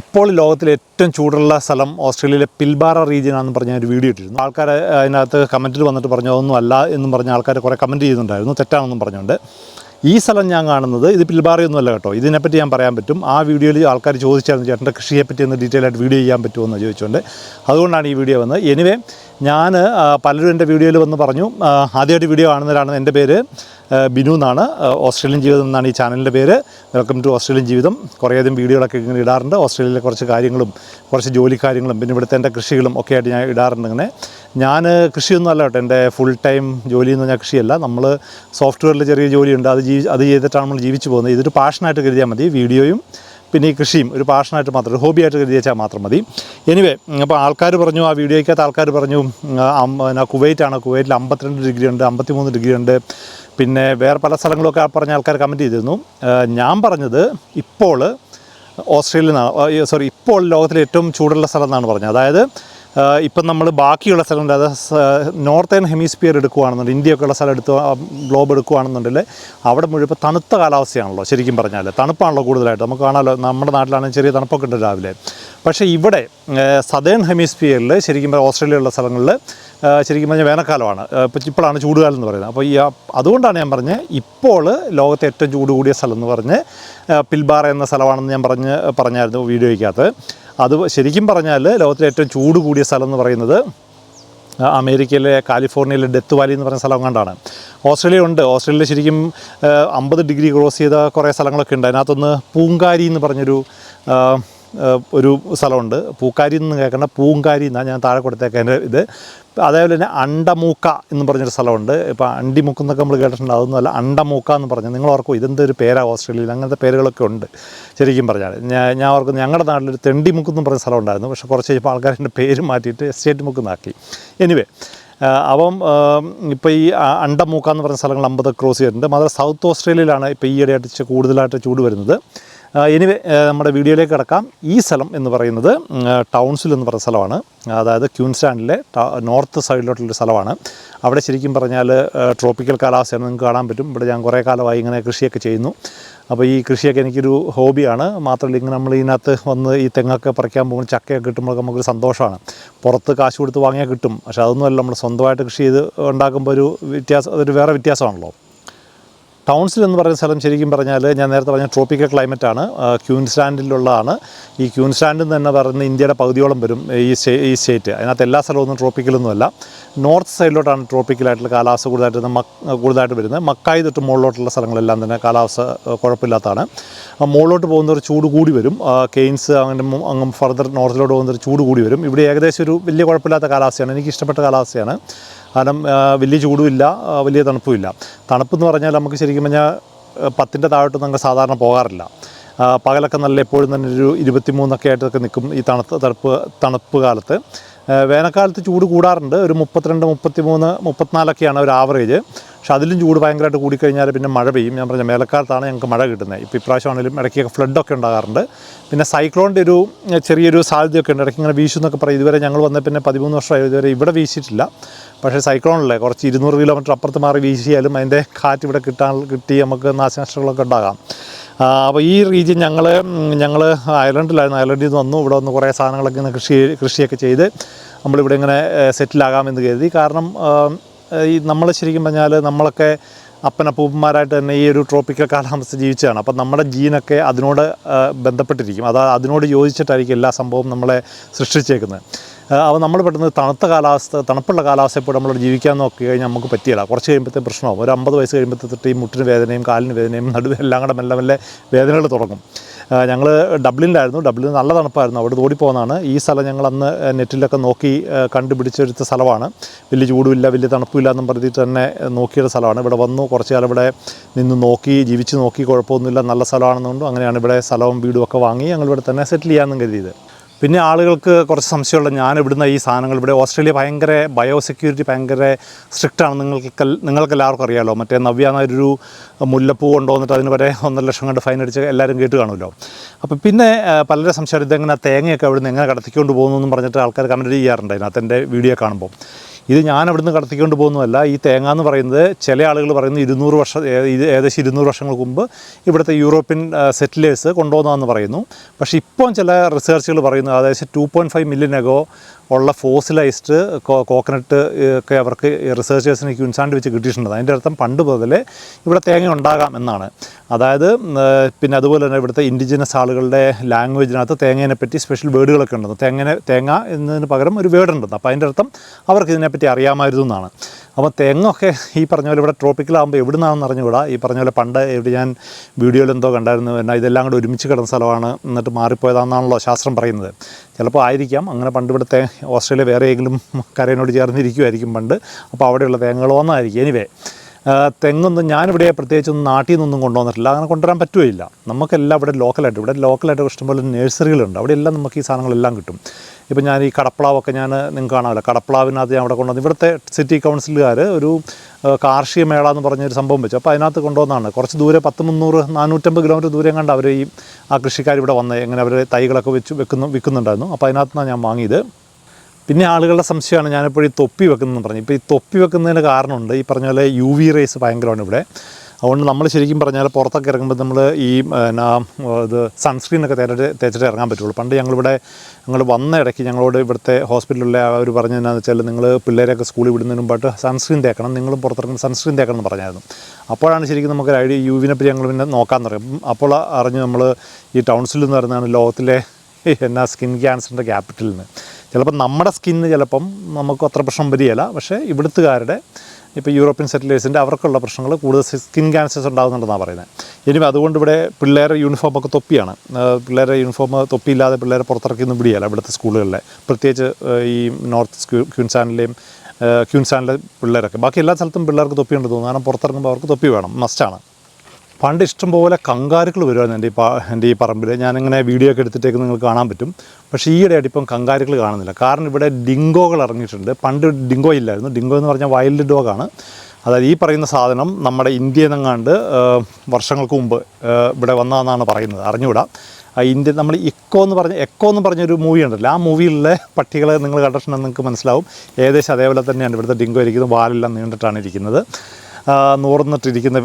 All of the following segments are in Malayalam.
ഇപ്പോൾ ലോകത്തിലെ ഏറ്റവും ചൂടുള്ള സ്ഥലം ഓസ്ട്രേലിയയിലെ പിൽബാറ റീജിയൻ ആണെന്ന് പറഞ്ഞ ഒരു വീഡിയോ ഇട്ടിരുന്നു. ആൾക്കാർ അതിനകത്ത് കമന്റിൽ വന്നിട്ട് പറഞ്ഞു അതൊന്നും അല്ല എന്നും പറഞ്ഞ ആൾക്കാർ കുറേ കമന്റ് ചെയ്യുന്നുണ്ടായിരുന്നു തെറ്റാണെന്നും പറഞ്ഞുകൊണ്ട്. ഈ സ്ഥലം ഞാൻ കാണുന്നത് ഇത് പിൽബാറിയൊന്നുമല്ല കേട്ടോ. ഇതിനെപ്പറ്റി ഞാൻ പറയാൻ പറ്റും. ആ വീഡിയോയിൽ ആൾക്കാർ ചോദിച്ചായിരുന്നു ചേട്ടന്റെ കൃഷിയെപ്പറ്റി ഒന്ന് ഡീറ്റെയിൽ ആയിട്ട് വീഡിയോ ചെയ്യാൻ പറ്റുമോ? എന്ന് ചോദിച്ചുകൊണ്ട് അതുകൊണ്ടാണ് ഈ വീഡിയോ വന്നത്. എനിവേ ഞാൻ പലരും എന്റെ വീഡിയോയിൽ വന്ന് പറഞ്ഞു. ആദ്യമായിട്ട് വീഡിയോ കാണുന്നവരാണ് എന്റെ പേര് ബിനു എന്നാണ്. ഓസ്ട്രേലിയൻ ജീവിതം എന്നാണ് ഈ ചാനലിന്റെ പേര്. വെൽക്കം ടു ഓസ്ട്രേലിയൻ ജീവിതം. കുറേയധികം വീഡിയോകളൊക്കെ ഇങ്ങനെ ഇടാറുണ്ട്. ഓസ്ട്രേലിയയിലെ കുറച്ച് കാര്യങ്ങളും കുറച്ച് ജോലി കാര്യങ്ങളും പിന്നെ ഇവിടുത്തെ എന്റെ കൃഷികളും ഒക്കെ ആയിട്ട് ഞാൻ ഇടാറുണ്ട് ഇങ്ങനെ. ഞാൻ കൃഷിയൊന്നും അല്ല കേട്ടോ. എന്റെ ഫുൾ ടൈം ജോലി എന്ന് പറഞ്ഞാൽ കൃഷിയല്ല. നമ്മൾ സോഫ്റ്റ്വെയറിൽ ചെറിയ ജോലിയുണ്ട്. അത് ജീവി അത് ചെയ്തിട്ടാണ് നമ്മൾ ജീവിച്ചു പോകുന്നത്. ഇതൊരു പാഷനായിട്ട് കരുതിയാൽ മതി. വീഡിയോയും പിന്നെ ഈ കൃഷിയും ഒരു പാഷനായിട്ട് മാത്രം ഒരു ഹോബിയായിട്ട് കരുതി വെച്ചാൽ മാത്രം മതി. എനിവേ അപ്പോൾ ആൾക്കാർ പറഞ്ഞു ആ വീഡിയോയ്ക്കകത്ത് ആൾക്കാർ പറഞ്ഞു പിന്നെ കുവൈറ്റാണ് കുവൈറ്റിൽ അമ്പത്തിരണ്ട് ഡിഗ്രി ഉണ്ട് അമ്പത്തിമൂന്ന് ഡിഗ്രി ഉണ്ട്. പിന്നെ വേറെ പല സ്ഥലങ്ങളൊക്കെ പറഞ്ഞ ആൾക്കാർ കമന്റ് ചെയ്തിരുന്നു. ഞാൻ പറഞ്ഞത് ഇപ്പോൾ ഓസ്ട്രേലിയ സോറി ഇപ്പോൾ ലോകത്തിലെ ഏറ്റവും ചൂടുള്ള സ്ഥലം എന്നാണ് പറഞ്ഞത്. അതായത് ഇപ്പം നമ്മൾ ബാക്കിയുള്ള സ്ഥലം അതായത് നോർത്തേൺ ഹെമിസ്ഫിയർ എടുക്കുകയാണെന്നുണ്ടെങ്കിൽ ഇന്ത്യയൊക്കെയുള്ള സ്ഥലം എടുത്ത് ഗ്ലോബ് എടുക്കുകയാണെന്നുണ്ടെങ്കിൽ അവിടെ മുഴുവൻ ഇപ്പോൾ തണുത്ത കാലാവസ്ഥയാണല്ലോ ശരിക്കും പറഞ്ഞാൽ തണുപ്പാണല്ലോ കൂടുതലായിട്ട്. നമുക്ക് കാണാമല്ലോ നമ്മുടെ നാട്ടിലാണെങ്കിൽ ചെറിയ തണുപ്പൊക്കെ ഉണ്ട് രാവിലെ. പക്ഷേ ഇവിടെ സദേൺ ഹെമിസ്ഫിയറിൽ ശരിക്കും പറഞ്ഞാൽ ഓസ്ട്രേലിയയുള്ള സ്ഥലങ്ങളിൽ ശരിക്കും പറഞ്ഞാൽ വേനൽക്കാലമാണ്. ഇപ്പോൾ ഇപ്പം ഇപ്പോഴാണ് ചൂടുകാലം എന്ന് പറയുന്നത്. അപ്പോൾ ഈ അതുകൊണ്ടാണ് ഞാൻ പറഞ്ഞത് ഇപ്പോൾ ലോകത്തെ ഏറ്റവും ചൂട് കൂടിയ സ്ഥലം എന്ന് പറഞ്ഞ് പിൽബാറ എന്ന സ്ഥലമാണെന്ന് ഞാൻ പറഞ്ഞ് പറഞ്ഞായിരുന്നു വീഡിയോയ്ക്കകത്ത്. അത് ശരിക്കും പറഞ്ഞാൽ ലോകത്തിലെ ഏറ്റവും ചൂട് കൂടിയ സ്ഥലം എന്ന് പറയുന്നത് അമേരിക്കയിലെ കാലിഫോർണിയയിലെ ഡെത്ത് വാലി എന്ന് പറയുന്ന സ്ഥലം കണ്ടാണ്. ഓസ്ട്രേലിയ ഉണ്ട്. ഓസ്ട്രേലിയയിൽ ശരിക്കും അമ്പത് ഡിഗ്രി ക്രോസ് ചെയ്ത കുറേ സ്ഥലങ്ങളൊക്കെ ഉണ്ട്. അതിനകത്തൊന്ന് പൂങ്കാരി എന്ന് പറഞ്ഞൊരു ഒരു സ്ഥലമുണ്ട്. പൂക്കാരി എന്ന് കേൾക്കേണ്ട പൂങ്കാരി എന്നാണ് ഞാൻ താഴെ കൊടുത്തേക്ക് എന്റെ ഇത്. അതേപോലെ തന്നെ അണ്ടമൂക്ക എന്ന് പറഞ്ഞൊരു സ്ഥലമുണ്ട്. ഇപ്പോൾ അണ്ടിമുക്ക് എന്നൊക്കെ നമ്മൾ കേട്ടിട്ടുണ്ട്. അതൊന്നുമല്ല അണ്ടമൂക്ക എന്ന് പറഞ്ഞു. നിങ്ങൾ ഓർക്കും ഇതെന്തൊരു പേരാണ് ഓസ്ട്രേലിയയിൽ? അങ്ങനത്തെ പേരുകളൊക്കെ ഉണ്ട്. ശരിക്കും പറഞ്ഞാൽ ഞാൻ ഞാൻ ഓർക്കും ഞങ്ങളുടെ നാട്ടിലൊരു തെണ്ടിമുക്ക് എന്ന് പറഞ്ഞ സ്ഥലം ഉണ്ടായിരുന്നു പക്ഷേ കുറച്ച് കഴിഞ്ഞപ്പോൾ ആൾക്കാരുടെ പേര് മാറ്റിയിട്ട് എസ്റ്റേറ്റ് മുക്ക് എന്നാക്കി. എനിവേ അപ്പം ഇപ്പോൾ ഈ അണ്ടമൂക്ക എന്ന് പറഞ്ഞ സ്ഥലങ്ങൾ അമ്പത് ക്രോസ് ചെയ്തിട്ടുണ്ട്. മാത്രം സൗത്ത് ഓസ്ട്രേലിയയിലാണ് ഇപ്പോൾ ഈയിടെയായിട്ട് കൂടുതലായിട്ട് ചൂട് വരുന്നത്. എനിവേ നമ്മുടെ വീഡിയോയിലേക്ക് കിടക്കാം. ഈ സ്ഥലം എന്ന് പറയുന്നത് ടൗൺസിൽ എന്ന് പറയുന്ന സ്ഥലമാണ്. അതായത് ക്യൂൻസ്റ്റാൻഡിലെ നോർത്ത് സൈഡിലോട്ടുള്ളൊരു സ്ഥലമാണ്. അവിടെ ശരിക്കും പറഞ്ഞാൽ ട്രോപ്പിക്കൽ കാലാവസ്ഥയാണ് നിങ്ങൾക്ക് കാണാൻ പറ്റും. ഇവിടെ ഞാൻ കുറേ കാലമായി ഇങ്ങനെ കൃഷിയൊക്കെ ചെയ്യുന്നു. അപ്പോൾ ഈ കൃഷിയൊക്കെ എനിക്കൊരു ഹോബിയാണ്. മാത്രമല്ല ഇങ്ങനെ നമ്മൾ ഇതിനകത്ത് വന്ന് ഈ തെങ്ങൊക്കെ പറിക്കാൻ പോകുമ്പോൾ ചക്കയൊക്കെ കിട്ടുമ്പോഴൊക്കെ നമുക്കൊരു സന്തോഷമാണ്. പുറത്ത് കാശ് കൊടുത്ത് വാങ്ങിയാൽ കിട്ടും. പക്ഷേ അതൊന്നുമല്ല നമ്മൾ സ്വന്തമായിട്ട് കൃഷി ചെയ്ത് ഉണ്ടാക്കുമ്പോൾ ഒരു വ്യത്യാസം അതൊരു വേറെ വ്യത്യാസമാണല്ലോ. ടൗൺസിൽ എന്ന് പറയുന്ന സ്ഥലം ശരിക്കും പറഞ്ഞാൽ ഞാൻ നേരത്തെ പറഞ്ഞ ട്രോപ്പിക്കൽ ക്ലൈമറ്റ് ആണ് ക്യൂൻസ്ലാൻഡിലുള്ളതാണ്. ഈ ക്യൂൻസ്റ്റാൻഡിൽ നിന്ന് തന്നെ പറയുന്ന ഇന്ത്യയുടെ പകുതിയോളം വരും ഈ സ്റ്റേ ഈ സ്റ്റേറ്റ്. അതിനകത്ത് എല്ലാ സ്ഥലമൊന്നും ട്രോപ്പിക്കലൊന്നുമല്ല. നോർത്ത് സൈഡിലോട്ടാണ് ട്രോപ്പിക്കലായിട്ടുള്ള കാലാവസ്ഥ കൂടുതലായിട്ട് കൂടുതലായിട്ട് വരുന്നത്. മക്കായി തൊട്ട് മുകളിലോട്ടുള്ള സ്ഥലങ്ങളെല്ലാം തന്നെ കാലാവസ്ഥ കുഴപ്പമില്ലാത്തതാണ്. മുകളിലോട്ട് പോകുന്ന ഒരു ചൂട് കൂടി വരും. കെയിൻസ് അങ്ങനെ അങ്ങ് ഫർദർ നോർത്തിലോട്ട് പോകുന്ന ഒരു ചൂട് കൂടി വരും. ഇവിടെ ഏകദേശം ഒരു വലിയ കുഴപ്പമില്ലാത്ത കാലാവസ്ഥയാണ്. എനിക്ക് ഇഷ്ടപ്പെട്ട കാലാവസ്ഥയാണ്. കാരണം വലിയ ചൂടുമില്ല വലിയ തണുപ്പുമില്ല. തണുപ്പെന്ന് പറഞ്ഞാൽ നമുക്ക് ശരിക്കും പറഞ്ഞാൽ പത്തിന്റെ താഴോട്ട് നമുക്ക് സാധാരണ പോകാറില്ല. പകലൊക്കെ നല്ല എപ്പോഴും തന്നെ ഒരു ഇരുപത്തിമൂന്നൊക്കെ ആയിട്ടൊക്കെ നിൽക്കും ഈ തണുത്ത തണുപ്പ് തണുപ്പ് കാലത്ത്. വേനൽക്കാലത്ത് ചൂട് കൂടാറുണ്ട്. ഒരു മുപ്പത്തിരണ്ട് മുപ്പത്തിമൂന്ന് മുപ്പത്തിനാലൊക്കെയാണ് ഒരു ആവറേജ്. പക്ഷെ അതിലും ചൂട് ഭയങ്കരമായിട്ട് കൂടിക്കഴിഞ്ഞാൽ പിന്നെ മഴ പെയ്യും. ഞാൻ പറഞ്ഞ മേലക്കാലത്താണ് ഞങ്ങൾക്ക് മഴ കിട്ടുന്നത്. ഇപ്പോൾ ഇപ്രാവശ്യമാണെങ്കിലും ഇടയ്ക്കൊക്കെ ഫ്ലഡൊക്കെ ഉണ്ടാകാറുണ്ട്. പിന്നെ സൈക്ലോണിന്റെ ഒരു ചെറിയൊരു സാധ്യതയൊക്കെ ഉണ്ട്. ഇടയ്ക്ക് ഇങ്ങനെ വീശുന്നൊക്കെ പറയും. ഇതുവരെ ഞങ്ങൾ വന്ന പിന്നെ പതിമൂന്ന് വർഷമായി. ഇതുവരെ ഇവിടെ വീശിയിട്ടില്ല. പക്ഷേ സൈക്ലോണല്ലേ കുറച്ച് ഇരുന്നൂറ് കിലോമീറ്റർ അപ്പുറത്ത് മാറി വീശിയാലും അതിന്റെ കാറ്റ് ഇവിടെ കിട്ടാൻ കിട്ടി നമുക്ക് നാശനഷ്ടങ്ങളൊക്കെ ഉണ്ടാകാം. അപ്പോൾ ഈ റീജിയൻ ഞങ്ങൾ ഞങ്ങൾ അയർലൻഡിലായിരുന്നു. അയർലൻഡിൽ നിന്ന് വന്നു. ഇവിടെ വന്ന് കുറേ സാധനങ്ങളൊക്കെ ഇങ്ങനെ കൃഷി കൃഷിയൊക്കെ ചെയ്ത് നമ്മളിവിടെ ഇങ്ങനെ സെറ്റിലാകാമെന്ന് കരുതി. കാരണം ഈ നമ്മൾ ശരിക്കും പറഞ്ഞാൽ നമ്മളൊക്കെ അപ്പനപ്പൂപ്പന്മാരായിട്ട് തന്നെ ഈ ഒരു ട്രോപ്പിക്കൽ കാലാവസ്ഥ ജീവിച്ചതാണ്. അപ്പം നമ്മുടെ ജീനൊക്കെ അതിനോട് ബന്ധപ്പെട്ടിരിക്കും. അത് അതിനോട് യോജിച്ചിട്ടായിരിക്കും എല്ലാ സംഭവവും നമ്മളെ സൃഷ്ടിച്ചേക്കുന്നത്. അപ്പോൾ നമ്മൾ പെട്ടെന്ന് തണുത്ത കാലാവസ്ഥ തണുപ്പുള്ള കാലാവസ്ഥ ഇപ്പോൾ നമ്മൾ ജീവിക്കാൻ നോക്കി കഴിഞ്ഞാൽ നമുക്ക് പറ്റിയില്ല. കുറച്ച് കഴിയുമ്പോഴത്തെ പ്രശ്നമാവും. ഒരു അമ്പത് വയസ്സ് കഴിയുമ്പോഴത്തെ ഈ മുട്ടിന് വേദനയും കാലിന് വേദനയും നടുവ് എല്ലാം കൂടെ മെല്ലെ മെല്ലെ വേദനകൾ തുടങ്ങും. ഞങ്ങൾ ഡബ്ലിനിലായിരുന്നു. ഡബ്ലിൻ നല്ല തണുപ്പായിരുന്നു. അവിടെ ഓടിപ്പോകുന്നതാണ് ഈ സ്ഥലം ഞങ്ങൾ അന്ന് നെറ്റിലൊക്കെ നോക്കി കണ്ടുപിടിച്ചെടുത്ത സ്ഥലമാണ്. വലിയ ചൂടുമില്ല വലിയ തണുപ്പില്ല എന്നും പറഞ്ഞിട്ട് തന്നെ നോക്കിയ സ്ഥലമാണ്. ഇവിടെ വന്നു കുറച്ച് കാലം ഇവിടെ നിന്ന് നോക്കി ജീവിച്ച് നോക്കി കുഴപ്പമൊന്നുമില്ല. നല്ല സ്ഥലമാണെന്നുകൊണ്ടും അങ്ങനെയാണ് ഇവിടെ സ്ഥലവും വീടും ഒക്കെ വാങ്ങി ഞങ്ങൾ ഇവിടെ തന്നെ സെറ്റിൽ ചെയ്യാമെന്നും കരുതിയത്. പിന്നെ ആളുകൾക്ക് കുറച്ച് സംശയമുള്ള ഞാൻ ഇവിടുന്ന് ഈ സാധനങ്ങൾ ഇവിടെ ഓസ്ട്രേലിയ ഭയങ്കര ബയോസെക്യൂരിറ്റി ഭയങ്കര സ്ട്രിക്റ്റാണ് നിങ്ങൾക്ക് നിങ്ങൾക്ക് എല്ലാവർക്കും അറിയാമല്ലോ മറ്റേ നവ്യ എന്നൊരു മുല്ലപ്പൂ കൊണ്ടുവന്നിട്ട് അതിന് വരെ ഒന്നര ലക്ഷം കണ്ട് ഫൈൻ അടിച്ച് എല്ലാവരും കേട്ട് കാണുമല്ലോ. അപ്പോൾ പിന്നെ പലരെ സംശയം ഇതെങ്ങനെ തേങ്ങയൊക്കെ അവിടുന്ന് എങ്ങനെ കടത്തിക്കൊണ്ട് പോകുന്നു എന്ന് പറഞ്ഞിട്ട് ആൾക്കാർ കമന്റ് ചെയ്യാറുണ്ട്. അതിനകത്ത് എന്റെ വീഡിയോ കാണുമ്പോൾ. ഇത് ഞാൻ അവിടുന്ന് കടത്തിക്കൊണ്ട് പോകുന്നതല്ല. ഈ തേങ്ങ എന്ന് പറയുന്നത് ചില ആളുകൾ പറയുന്നത് ഇരുന്നൂറ് വർഷം ഏകദേശം ഇരുന്നൂറ് വർഷങ്ങൾക്ക് മുമ്പ് ഇവിടുത്തെ യൂറോപ്യൻ സെറ്റിലേഴ്സ് കൊണ്ടുവന്നതെന്ന് പറയുന്നു. പക്ഷേ ഇപ്പോൾ ചില റിസർച്ചുകൾ പറയുന്നു ഏകദേശം ടു പോയിന്റ് ഫൈവ് മില്യനകോ ഉള്ള ഫോസിലൈസ്ഡ് കോക്കനട്ട് ഒക്കെ അവർക്ക് റിസർച്ചേഴ്സിന് ക്യൂൻസാണ്ട് വെച്ച് കിട്ടിയിട്ടുണ്ട്. അതിന്റെ അർത്ഥം പണ്ട് മുതലേ ഇവിടെ തേങ്ങ ഉണ്ടാകാം എന്നാണ്. അതായത് പിന്നെ അതുപോലെ തന്നെ ഇവിടുത്തെ ഇൻഡിജിനസ് ആളുകളുടെ ലാംഗ്വേജിനകത്ത് തേങ്ങേനെ പറ്റി സ്പെഷ്യൽ വേർഡുകളൊക്കെ ഉണ്ടെന്ന്. തേങ്ങനെ തേങ്ങ എന്നതിന് പകരം ഒരു വേർഡ് ഉണ്ടെന്ന്. അപ്പോൾ അതിന്റെ അർത്ഥം അവർക്ക് ഇതിനെപ്പറ്റി അറിയാമായിരുന്നു എന്നാണ്. അപ്പോൾ തെങ്ങൊക്കെ ഈ പറഞ്ഞ പോലെ ഇവിടെ ട്രോപ്പിക്കലാകുമ്പോൾ എവിടെ നിന്നാണെന്ന് അറിഞ്ഞുകൂടാ ഈ പറഞ്ഞ പോലെ പണ്ട് എവിടെ ഞാൻ വീഡിയോയിൽ എന്തോ കണ്ടായിരുന്നു. എന്നാൽ ഇതെല്ലാം കൂടെ ഒരുമിച്ച് കിടന്ന സ്ഥലമാണ്. എന്നിട്ട് മാറിപ്പോയതാണെന്നാണല്ലോ ശാസ്ത്രം പറയുന്നത്. ചിലപ്പോൾ ആയിരിക്കാം. അങ്ങനെ പണ്ട് ഇവിടുത്തെ ഓസ്ട്രേലിയ വേറെ ഏതെങ്കിലും കരയിനോട് ചേർന്നിരിക്കുമായിരിക്കും പണ്ട്. അപ്പോൾ അവിടെയുള്ള തേങ്ങകൾ വന്നതായിരിക്കും എനിവേ തെങ്ങൊന്നും ഞാനിവിടെ പ്രത്യേകിച്ചൊന്നും നാട്ടിൽ നിന്നൊന്നും കൊണ്ടുവന്നിട്ടില്ല. അങ്ങനെ കൊണ്ടുവരാൻ പറ്റുകയില്ല. നമുക്കെല്ലാം ഇവിടെ ലോക്കലായിട്ട് ഇവിടെ ലോക്കലായിട്ട് ഇഷ്ടംപോലെ നഴ്സറികളുണ്ട്. അവിടെ എല്ലാം നമുക്ക് ഈ സാധനങ്ങളെല്ലാം കിട്ടും. ഇപ്പം ഞാൻ ഈ കടപ്പ്ളാവൊക്കെ ഞാൻ നിങ്ങൾക്ക് കാണാമല്ലോ. കടപ്പ്ളാവിനകത്ത് ഞാൻ അവിടെ കൊണ്ടുവന്ന് ഇവിടുത്തെ സിറ്റി കൗൺസിലുകാർ ഒരു കാർഷിക മേള എന്ന് പറഞ്ഞൊരു സംഭവം വെച്ചു. അപ്പോൾ അതിനകത്ത് കൊണ്ടുവന്നാണ്. കുറച്ച് ദൂരെ പത്ത് മുന്നൂറ് നാനൂറ്റമ്പത് കിലോമീറ്റർ ദൂരം കണ്ട് അവർ ഈ ആ കൃഷിക്കാർ ഇവിടെ വന്ന് എങ്ങനെ അവർ തൈകളൊക്കെ വെച്ച് വെക്കുന്നു വിൽക്കുന്നുണ്ടായിരുന്നു. അപ്പോൾ അതിനകത്താണ് ഞാൻ വാങ്ങിയത്. പിന്നെ ആളുകളുടെ സംശയമാണ് ഞാനിപ്പോൾ ഈ തൊപ്പി വെക്കുന്നതെന്ന് പറഞ്ഞു. ഇപ്പോൾ ഈ തൊപ്പി വെക്കുന്നതിന് കാരണമുണ്ട്. ഈ പറഞ്ഞ പോലെ യു വി റേസ് ഭയങ്കരമാണ് ഇവിടെ. അതുകൊണ്ട് നമ്മൾ ശരിക്കും പറഞ്ഞാൽ പുറത്തൊക്കെ ഇറങ്ങുമ്പോൾ നമ്മൾ ഈ എന്നാ ഇത് സൺസ്ക്രീനൊക്കെ തേച്ചിട്ട് തേച്ചിട്ട് ഇറങ്ങാൻ പറ്റുള്ളൂ. പണ്ട് ഞങ്ങളിവിടെ ഞങ്ങൾ വന്ന ഇടയ്ക്ക് ഞങ്ങളോട് ഇവിടുത്തെ ഹോസ്പിറ്റലിലെ അവർ പറഞ്ഞതെന്നു വെച്ചാൽ നിങ്ങൾ പിള്ളേരെയൊക്കെ സ്കൂളിൽ വിടുന്നതിന് മുമ്പായിട്ട് സൺസ്ക്രീൻ തേക്കണം. നിങ്ങൾ പുറത്തിറങ്ങുമ്പോൾ സൺസ്ക്രീൻ തേക്കണം എന്ന് പറഞ്ഞായിരുന്നു. അപ്പോഴാണ് ശരിക്കും നമുക്കൊരു ഐഡിയ യുവിനെ പറ്റി ഞങ്ങൾ പിന്നെ നോക്കാൻ തുടങ്ങി അപ്പോൾ അറിഞ്ഞ് നമ്മൾ ഈ ടൗൺസിൽ എന്ന് പറയുന്നതാണ് ലോകത്തിലെ എന്നാ സ്കിൻ ക്യാൻസറിന്റെ ക്യാപിറ്റലിൽ നിന്ന് ചിലപ്പോൾ നമ്മുടെ സ്കിന്ന് ചിലപ്പം നമുക്ക് അത്ര പ്രശ്നം വരികയില്ല. പക്ഷേ ഇവിടുത്തുകാരുടെ ഇപ്പോൾ യൂറോപ്യൻ സെറ്റിലേഴ്സിന്റെ അവർക്കുള്ള പ്രശ്നങ്ങൾ കൂടുതൽ സ്കിൻ ക്യാൻസേഴ്സ് ഉണ്ടാകുന്നുണ്ടെന്നാണ് പറയുന്നത്. ഇനി അതുകൊണ്ട് ഇവിടെ പിള്ളേരുടെ യൂണിഫോമൊക്കെ തൊപ്പിയാണ്. പിള്ളേരുടെ യൂണിഫോം തൊപ്പിയില്ലാതെ പിള്ളേരെ പുറത്തിറക്കിയൊന്നും പിടിയല്ല ഇവിടുത്തെ സ്കൂളുകളിലെ. പ്രത്യേകിച്ച് ഈ നോർത്ത് ക്യൂൻസാനിലെയും ക്യൂൻസാനിലെ പിള്ളേരൊക്കെ. ബാക്കി എല്ലാ സ്ഥലത്തും പിള്ളേർക്ക് തൊപ്പിയുണ്ട് തോന്നുന്നു. കാരണം പുറത്തിറങ്ങുമ്പോൾ അവർക്ക് തൊപ്പി വേണം. മസ്റ്റാണ്. പണ്ട് ഇഷ്ടംപോലെ കങ്കാരുക്കൾ വരുമായിരുന്നു എന്റെ ഈ എന്റെ ഈ പറമ്പിൽ ഞാനിങ്ങനെ വീഡിയോ ഒക്കെ എടുത്തിട്ടേക്ക് നിങ്ങൾക്ക് കാണാൻ പറ്റും. പക്ഷേ ഈയിടെയായിട്ട് ഇപ്പം കങ്കാരുക്കൾ കാണുന്നില്ല. കാരണം ഇവിടെ ഡിങ്കോകൾ ഇറങ്ങിയിട്ടുണ്ട്. പണ്ട് ഡിങ്കോ ഇല്ലായിരുന്നു. ഡിങ്കോ എന്ന് പറഞ്ഞാൽ വൈൽഡ് ഡോഗാണ് അതായത് ഈ പറയുന്ന സാധനം നമ്മുടെ ഇന്ത്യയിൽ വർഷങ്ങൾക്ക് മുമ്പ് ഇവിടെ വന്നതെന്നാണ് പറയുന്നത്. അറിഞ്ഞുകൂടാ. ഇന്ത്യ നമ്മൾ ഇക്കോ എന്ന് പറഞ്ഞ എക്കോ എന്ന് പറഞ്ഞൊരു മൂവി ഉണ്ടല്ലോ. ആ മൂവിയിലെ പട്ടികളെ നിങ്ങൾ കണ്ടിട്ടുണ്ടെന്ന് നിങ്ങൾക്ക് മനസ്സിലാവും. ഏകദേശം അതേപോലെ തന്നെയാണ് ഇവിടുത്തെ ഡിങ്കോ ഇരിക്കുന്നത്. വാലെല്ലാം നീണ്ടിട്ടാണ് ഇരിക്കുന്നത്. നൂർന്നിട്ടിരിക്കുന്ന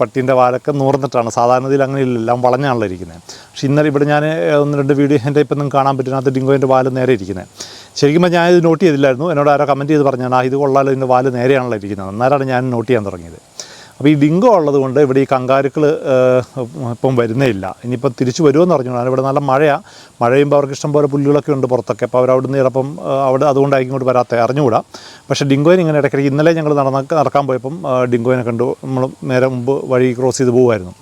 പട്ടീന്റെ വാലൊക്കെ നൂർന്നിട്ടാണ്. സാധാരണ ഇതിൽ അങ്ങനെ ഇല്ല എല്ലാം വളഞ്ഞാണല്ലോ ഇരിക്കുന്നത് പക്ഷേ ഇന്നലെ ഇവിടെ ഞാൻ ഒന്ന് രണ്ട് വീഡിയോ എന്റെ ഇപ്പം നിങ്ങൾക്ക് കാണാൻ പറ്റുന്നതിനകത്ത് ഡിങ്കോന്റെ വാൽ നേരെ ഇരിക്കുന്നത് ശരിക്കും ഞാൻ ഞാനിത് നോട്ട് ചെയ്തില്ലായിരുന്നു. എന്നോട് ആരോ കമന്റ് ചെയ്ത് പറഞ്ഞാണ് ആ ഇത് കൊള്ളാലോ ഇതിന്റെ വാൽ നേരെയാണല്ലോ ഇരിക്കുന്നത്. അന്നേരമാണ് ഞാൻ നോട്ട് ചെയ്യാൻ തുടങ്ങിയത്. അപ്പോൾ ഈ ഡിങ്കോ ഉള്ളത് കൊണ്ട് ഇവിടെ ഈ കങ്കാരുക്കൾ ഇപ്പം വരുന്നേ ഇല്ല ഇനിയിപ്പോൾ തിരിച്ചു വരുമെന്ന് പറഞ്ഞു കാരണം ഇവിടെ നല്ല മഴയാണ് മഴ ചെയ്യുമ്പോൾ അവർക്ക് ഇഷ്ടം പോലെ പുല്ലുകളൊക്കെ ഉണ്ട് പുറത്തൊക്കെ. അപ്പോൾ അവർ അവിടെ നിന്ന് ചിലപ്പം അവിടെ അതുകൊണ്ടായിരിക്കും ഇങ്ങോട്ട് വരാത്ത അറിഞ്ഞുകൂടാ. പക്ഷേ ഡിങ്കോയിന് ഇങ്ങനെ ഇടയ്ക്കിടയ്ക്ക് ഇന്നലെ ഞങ്ങൾ നടന്ന നടക്കാൻ പോയപ്പം ഡിങ്കോയിനെ കണ്ടു. നമ്മൾ നേരെ മുമ്പ് വഴി ക്രോസ് ചെയ്ത് പോകുമായിരുന്നു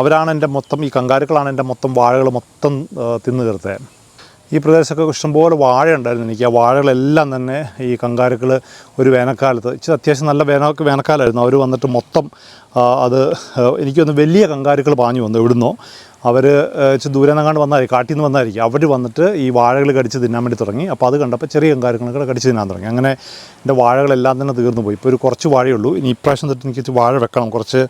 അവരാണ് എന്റെ മൊത്തം ഈ കങ്കാരുക്കളാണ് എന്റെ മൊത്തം വാഴകൾ മൊത്തം തിന്നു തീർത്തത്. ഈ പ്രദേശമൊക്കെ ഇഷ്ടംപോലെ വാഴ ഉണ്ടായിരുന്നു എനിക്ക്. ആ വാഴകളെല്ലാം തന്നെ ഈ കങ്കാരുക്കൾ ഒരു വേനൽക്കാലത്ത് ഇച്ചിരി അത്യാവശ്യം നല്ല വേന വേനൽക്കാലമായിരുന്നു അവർ വന്നിട്ട് മൊത്തം അത് എനിക്കൊന്ന് വലിയ കങ്കാരുക്കൾ പാഞ്ഞു വന്നു എവിടുന്നോ. അവർ ഇച്ചിരി ദൂരെ നിന്നങ്ങാണ്ട് വന്നായിരിക്കും കാട്ടിൽ നിന്ന് വന്നായിരിക്കും. അവർ വന്നിട്ട് ഈ വാഴകൾ കടിച്ച് തിന്നാൻ വേണ്ടി തുടങ്ങി. അപ്പോൾ അത് കണ്ടപ്പോൾ ചെറിയ കങ്കാരുക്കളൊക്കെ കടിച്ച് തിന്നാൻ തുടങ്ങി. അങ്ങനെ എന്റെ വാഴകളെല്ലാം തന്നെ തീർന്നു പോയി. ഇപ്പോൾ ഒരു കുറച്ച് വാഴയുള്ളൂ ഇനി ഇപ്രാവശ്യം തൊട്ട് എനിക്ക് വാഴ വെക്കണം. കുറച്ച്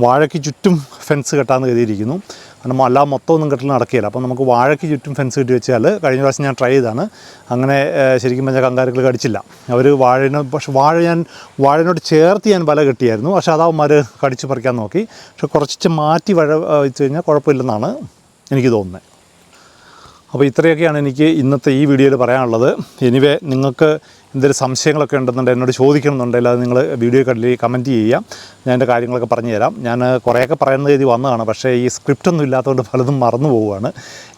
വാഴയ്ക്ക് ചുറ്റും ഫെൻസ് കെട്ടാമെന്ന് കരുതിയിരിക്കുന്നു. കാരണം അല്ലാതെ മൊത്തം ഒന്നും കെട്ടിൽ നടക്കുകയില്ല അപ്പോൾ നമുക്ക് വാഴയ്ക്ക് ചുറ്റും ഫെൻസ് കെട്ടി വെച്ചാൽ കഴിഞ്ഞ പ്രാവശ്യം ഞാൻ ട്രൈ ചെയ്താണ്. അങ്ങനെ ശരിക്കും പറഞ്ഞാൽ കങ്കാരുക്കൾ കടിച്ചില്ല. അവർ വാഴനെ പക്ഷെ വാഴ ഞാൻ വാഴനോട് ചേർത്ത് ഞാൻ വല കെട്ടിയായിരുന്നു. പക്ഷേ അതാവുമാർ കടിച്ച് പറിക്കാൻ നോക്കി. പക്ഷെ കുറച്ച് മാറ്റി വഴ വെച്ച് കഴിഞ്ഞാൽ കുഴപ്പമില്ലെന്നാണ് എനിക്ക് തോന്നുന്നത് അപ്പോൾ ഇത്രയൊക്കെയാണ് എനിക്ക് ഇന്നത്തെ ഈ വീഡിയോയിൽ പറയാനുള്ളത്. എനിവേ നിങ്ങൾക്ക് എന്തെങ്കിലും സംശയങ്ങളൊക്കെ ഉണ്ടെന്നുണ്ടെങ്കിൽ എന്നോട് ചോദിക്കണമെന്നുണ്ടെങ്കിൽ അത് നിങ്ങൾ വീഡിയോ കണ്ടിൽ കമന്റ് ചെയ്യാം ഞാൻ എന്റെ കാര്യങ്ങളൊക്കെ പറഞ്ഞു തരാം ഞാൻ കുറേയൊക്കെ പറയുന്ന രീതി വന്നതാണ് പക്ഷേ ഈ സ്ക്രിപ്റ്റ് ഒന്നും ഇല്ലാത്തതുകൊണ്ട് പലതും മറന്നു പോവുകയാണ്.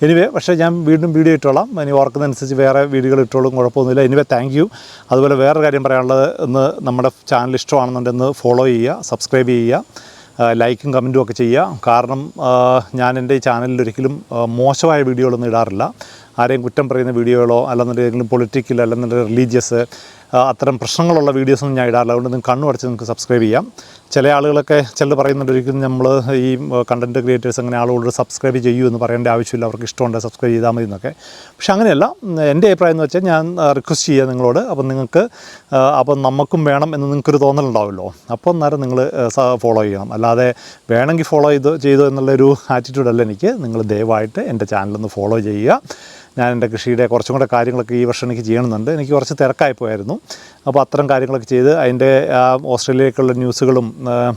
എനിവേ പക്ഷേ ഞാൻ വീണ്ടും വീഡിയോ ഇട്ടോളാം. ഇനി ഓർക്കുന്നതനുസരിച്ച് വേറെ വീഡിയോകൾ ഇട്ടോളും കുഴപ്പമൊന്നുമില്ല. എനിവേ താങ്ക് യു അതുപോലെ വേറൊരു കാര്യം പറയാനുള്ളത് ഇന്ന് നമ്മുടെ ചാനൽ ഇഷ്ടമാണെന്നുണ്ടെങ്കിൽ ഒന്ന് ഫോളോ ചെയ്യുക സബ്സ്ക്രൈബ് ചെയ്യുക. ലൈക്കും കമന്റും ഒക്കെ ചെയ്യുക. കാരണം ഞാൻ എന്റെ ഈ ചാനലിൽ ഒരിക്കലും മോശമായ വീഡിയോകളൊന്നും ഇടാറില്ല. ആരെയും കുറ്റം പറയുന്ന വീഡിയോകളോ അല്ലെന്നുണ്ടെങ്കിൽ പൊളിറ്റിക്കൽ അല്ലെന്നുണ്ടെങ്കിൽ റിലീജിയസ് അത്തരം പ്രശ്നങ്ങളുള്ള വീഡിയോസൊന്നും ഞാൻ ഇടാറില്ല. അതുകൊണ്ട് നിങ്ങൾ കണ്ണു അടച്ച് നിങ്ങൾക്ക് സബ്സ്ക്രൈബ് ചെയ്യാം. ചില ആളുകളൊക്കെ ചിലർ പറയുന്നുണ്ട് ഒരിക്കലും നമ്മൾ ഈ കണ്ടന്റ് ക്രിയേറ്റേഴ്സ് അങ്ങനെ ആളുകളോട് സബ്സ്ക്രൈബ് ചെയ്യൂ എന്ന് പറയേണ്ട ആവശ്യമില്ല. അവർക്ക് ഇഷ്ടമുണ്ട് സബ്സ്ക്രൈബ് ചെയ്താൽ മതി എന്നൊക്കെ. പക്ഷെ അങ്ങനെയല്ല എന്റെ അഭിപ്രായം എന്ന് വെച്ചാൽ ഞാൻ റിക്വസ്റ്റ് ചെയ്യുക നിങ്ങളോട്. അപ്പം നിങ്ങൾക്ക് അപ്പം നമുക്കും വേണം എന്ന് നിങ്ങൾക്കൊരു തോന്നലുണ്ടാവുമല്ലോ അപ്പോൾ അന്നേരം നിങ്ങൾ ഫോളോ ചെയ്യണം. അല്ലാതെ വേണമെങ്കിൽ ഫോളോ ചെയ്തോ ചെയ്തോ എന്നുള്ളൊരു ആറ്റിറ്റ്യൂഡല്ല എനിക്ക്. നിങ്ങൾ ദയവായിട്ട് എന്റെ ചാനലൊന്ന് ഫോളോ ചെയ്യുക. ഞാൻ എന്റെ കൃഷിയുടെ കുറച്ചും കൂടെ കാര്യങ്ങളൊക്കെ ഈ വർഷം എനിക്ക് ചെയ്യണമെന്നുണ്ട്. എനിക്ക് കുറച്ച് തിരക്കായി പോയായിരുന്നു അപ്പോൾ അത്തരം കാര്യങ്ങളൊക്കെ ചെയ്ത് അതിന്റെ ഓസ്ട്രേലിയയിലേക്കുള്ള ന്യൂസുകളും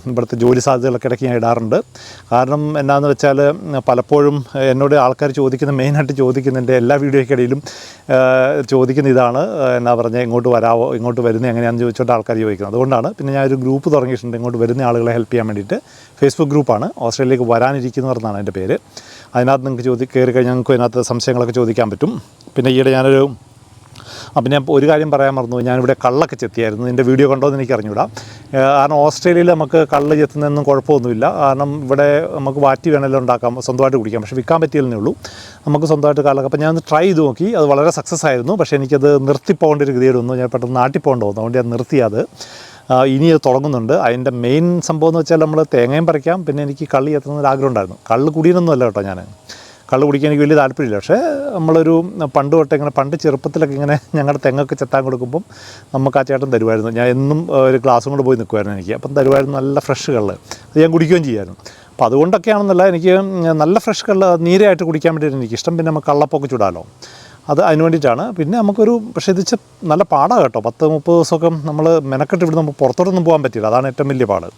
ഇവിടുത്തെ ജോലി സാധ്യതകളൊക്കെ ഇടയ്ക്ക് ഞാൻ ഇടാറുണ്ട്. കാരണം എന്നാന്ന് വെച്ചാൽ പലപ്പോഴും എന്നോട് ആൾക്കാർ ചോദിക്കുന്ന മെയിനായിട്ട് ചോദിക്കുന്നതിന്റെ എല്ലാ വീഡിയോയ്ക്കിടയിലും ചോദിക്കുന്ന ഇതാണ്. എന്നാ പറഞ്ഞാൽ ഇങ്ങോട്ട് വരാവോ ഇങ്ങോട്ട് വരുന്നത് എങ്ങനെയാണെന്ന് ചോദിച്ചുകൊണ്ട് ആൾക്കാർ ചോദിക്കുന്നത്. അതുകൊണ്ടാണ് പിന്നെ ഞാൻ ഒരു ഗ്രൂപ്പ് തുടങ്ങിയിട്ടുണ്ട്. ഇങ്ങോട്ട് വരുന്ന ആളുകളെ ഹെൽപ്പ് ചെയ്യാൻ വേണ്ടിയിട്ട്. ഫേസ്ബുക്ക് ഗ്രൂപ്പാണ്. ഓസ്ട്രേലിയയിലേക്ക് വരാനിരിക്കുന്നവർ എന്നാണ് എന്റെ പേര്. അതിനകത്ത് നിങ്ങൾക്ക് ചോദി കയറി കഴിഞ്ഞാൽ നിങ്ങൾക്ക് അതിനകത്ത് സംശയങ്ങളൊക്കെ ചോദിക്കാൻ പറ്റും. പിന്നെ ഈയിടെ ഞാനൊരു അപ്പം ഞാൻ ഒരു കാര്യം പറയാൻ മറന്നു ഞാനിവിടെ കള്ളൊക്കെ ചെത്തിയായിരുന്നു. എന്റെ വീഡിയോ കണ്ടോ എന്ന് എനിക്ക് അറിഞ്ഞൂടാ ഏഹ് കാരണം ഓസ്ട്രേലിയയിൽ നമുക്ക് കള്ള് ചെത്തുന്നതൊന്നും കുഴപ്പമൊന്നുമില്ല. കാരണം ഇവിടെ നമുക്ക് വാറ്റി വേണമെങ്കിലും ഉണ്ടാക്കാം സ്വന്തമായിട്ട് കുടിക്കാം. പക്ഷേ വിൽക്കാൻ പറ്റിയില്ലെന്നേ ഉള്ളൂ. നമുക്ക് സ്വന്തമായിട്ട് കള്ളൊക്കെ അപ്പം ഞാൻ ഒന്ന് ട്രൈ ചെയ്ത് നോക്കി. അത് വളരെ സക്സസ് ആയിരുന്നു. പക്ഷേ എനിക്കത് നിർത്തിപ്പോകേണ്ട ഒരു ഗതികേട് വന്നു. ഞാൻ പെട്ടെന്ന് നാട്ടിൽ പോകേണ്ട വന്നു. അതുകൊണ്ട് ഞാൻ നിർത്തിയത് ഇനി അത് തുടങ്ങുന്നുണ്ട്. അതിന്റെ മെയിൻ സംഭവം എന്ന് വെച്ചാൽ നമ്മൾ തേങ്ങയും പറിക്കാം. പിന്നെ എനിക്ക് കള്ളി എത്തുന്നൊരു ആഗ്രഹം ഉണ്ടായിരുന്നു കള്ള് കുടിയനൊന്നും അല്ല കേട്ടോ ഞാൻ കള്ള് കുടിക്കാൻ എനിക്ക് വലിയ താല്പര്യമില്ല. പക്ഷേ നമ്മളൊരു പണ്ട് തൊട്ട് ഇങ്ങനെ പണ്ട് ചെറുപ്പത്തിലൊക്കെ ഇങ്ങനെ ഞങ്ങളുടെ തെങ്ങൊക്കെ ചെത്താൻ കൊടുക്കുമ്പം നമുക്ക് ആ ചേട്ടൻ തരുമായിരുന്നു. ഞാൻ എന്നും ഒരു ക്ലാസ്സും കൊണ്ട് പോയി നിൽക്കുമായിരുന്നു എനിക്ക്. അപ്പം തരുമായിരുന്നു നല്ല ഫ്രഷ് കള്ള്. അത് ഞാൻ കുടിക്കുകയും ചെയ്യായിരുന്നു. അപ്പോൾ അതുകൊണ്ടൊക്കെയാണെന്നല്ല എനിക്ക് നല്ല ഫ്രഷ് കള്ള് നീരായിട്ട് കുടിക്കാൻ വേണ്ടിയിട്ട് എനിക്കിഷ്ടം. പിന്നെ നമുക്ക് കള്ളപ്പൊക്കെ ചൂടാലോ. അത് അതിന് വേണ്ടിയിട്ടാണ്. പിന്നെ നമുക്കൊരു പക്ഷേ ഇതിച്ച് നല്ല പാടാണ് കേട്ടോ. പത്ത് മുപ്പത് ദിവസമൊക്കെ നമ്മൾ മെനക്കെട്ട് ഇവിടെ നമുക്ക് പുറത്തോട്ടൊന്നും പോകാൻ പറ്റില്ല അതാണ് ഏറ്റവും വലിയ പാട്.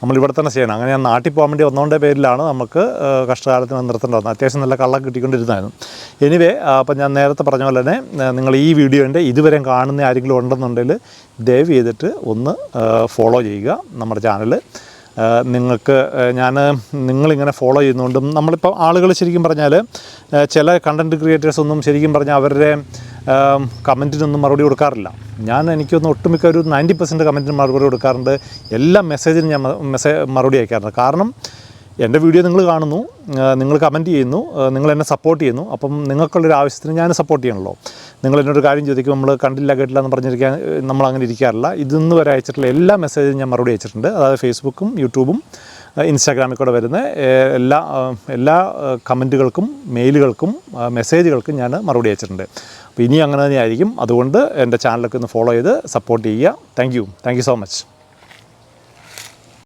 നമ്മളിവിടെ തന്നെ ചെയ്യണം. അങ്ങനെ ഞാൻ നാട്ടിൽ പോകാൻ വേണ്ടി വന്നതുകൊണ്ടേ പേരിലാണ് നമുക്ക് കഷ്ടകാലത്തിന് നിർത്തേണ്ടി അത്യാവശ്യം നല്ല കള്ളം കിട്ടിക്കൊണ്ടിരുന്നായിരുന്നു എനിവേ അപ്പം ഞാൻ നേരത്തെ പറഞ്ഞ പോലെ തന്നെ നിങ്ങൾ ഈ വീഡിയോന്റെ ഇതുവരെ കാണുന്ന ആരെങ്കിലും ഉണ്ടെന്നുണ്ടെങ്കിൽ ദയവ് ചെയ്തിട്ട് ഒന്ന് ഫോളോ ചെയ്യുക. നമ്മുടെ ചാനൽ നിങ്ങൾക്ക് ഞാൻ നിങ്ങളിങ്ങനെ ഫോളോ ചെയ്യുന്നതുകൊണ്ടും നമ്മളിപ്പോൾ ആളുകൾ ശരിക്കും പറഞ്ഞാൽ ചില കണ്ടന്റ് ക്രിയേറ്റേഴ്സ് ഒന്നും ശരിക്കും പറഞ്ഞാൽ അവരുടെ കമന്റിനൊന്നും മറുപടി കൊടുക്കാറില്ല. ഞാൻ എനിക്കൊന്ന് ഒട്ടുമിക്ക ഒരു നയന്റി പെർസെന്റ് കമന്റിന് മറുപടി കൊടുക്കാറുണ്ട്. എല്ലാ മെസ്സേജിനും ഞാൻ മെസ്സേജ് മറുപടി അയക്കാറുണ്ട്. കാരണം എന്റെ വീഡിയോ നിങ്ങൾ കാണുന്നു നിങ്ങൾ കമന്റ് ചെയ്യുന്നു നിങ്ങൾ എന്നെ സപ്പോർട്ട് ചെയ്യുന്നു. അപ്പം നിങ്ങൾക്കുള്ളൊരു ആവശ്യത്തിന് ഞാൻ സപ്പോർട്ട് ചെയ്യണമല്ലോ നിങ്ങൾ എന്നോട് കാര്യം ചോദിക്കും നമ്മൾ കണ്ടില്ല കേട്ടില്ല എന്ന് പറഞ്ഞിരിക്കാൻ നമ്മൾ അങ്ങനെ ഇരിക്കാറില്ല. ഇതിന്ന് വരെ അയച്ചിട്ടുള്ള എല്ലാ മെസ്സേജും ഞാൻ മറുപടി അയച്ചിട്ടുണ്ട്. അതായത് ഫേസ്ബുക്കും യൂട്യൂബും ഇൻസ്റ്റാഗ്രാമിൽ കൂടെ വരുന്ന എല്ലാ എല്ലാ കമന്റുകൾക്കും മെയിലുകൾക്കും മെസ്സേജുകൾക്കും ഞാൻ മറുപടി അയച്ചിട്ടുണ്ട്. അപ്പോൾ ഇനി അങ്ങനെ തന്നെയായിരിക്കും. അതുകൊണ്ട് എന്റെ ചാനലൊക്കെ ഒന്ന് ഫോളോ ചെയ്ത് സപ്പോർട്ട് ചെയ്യുക. Thank you thank you so much